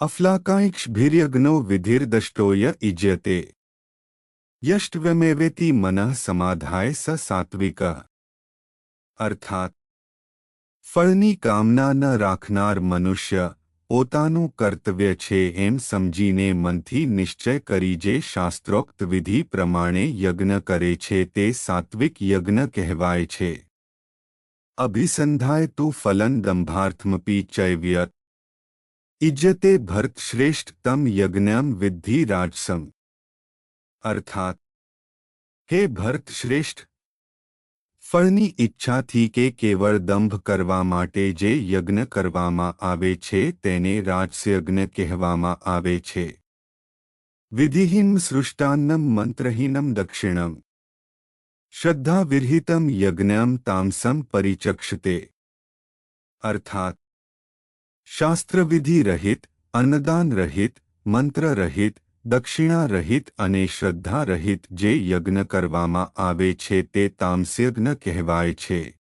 અફલાકાંક્ષભીર્યજ્ઞો વિધિર્દષ્ટોય ઇજ્યતે યષ્ટવ્યમેવેતિ મનઃ સમાધાય સ સાત્વિક અર્થાત ફળની કામના ન રાખનાર મનુષ્ય પોતાનું કર્તવ્ય છે એમ સમજીને મનથી નિશ્ચય કરી જે શાસ્ત્રોક્ત વિધિ પ્રમાણે યજ્ઞ કરે છે તે સાત્વિક યજ્ઞ કહેવાય છે અભિસંધાય તું ફલન દંભાર્થમપી ચૈવ્યત ઇજ્જતે ભરતશ્રેષ્ઠ તમ યજ્ઞમ વિદ્ધિ રાજસમ અર્થાત હે ભરતશ્રેષ્ઠ ફળની ઈચ્છાથી કે કેવળ દંભ કરવા માટે જે યજ્ઞ કરવામાં આવે છે તેને રાજસયજ્ઞ કહેવામાં આવે છે વિધિહીન સૃષ્ટાન્નમ મંત્રહીનમ દક્ષિણમ શ્રદ્ધાવિરહિતમ યજ્ઞમ તામસમ પરિચક્ષતે અર્થાત શાસ્ત્રવિધિ રહિત અન્નદાન રહિત મંત્ર રહિત દક્ષિણા રહિત અને શ્રદ્ધા રહિત જે યજ્ઞ કરવામાં આવે છે તે તામસ્યજ્ઞ કહેવાય છે.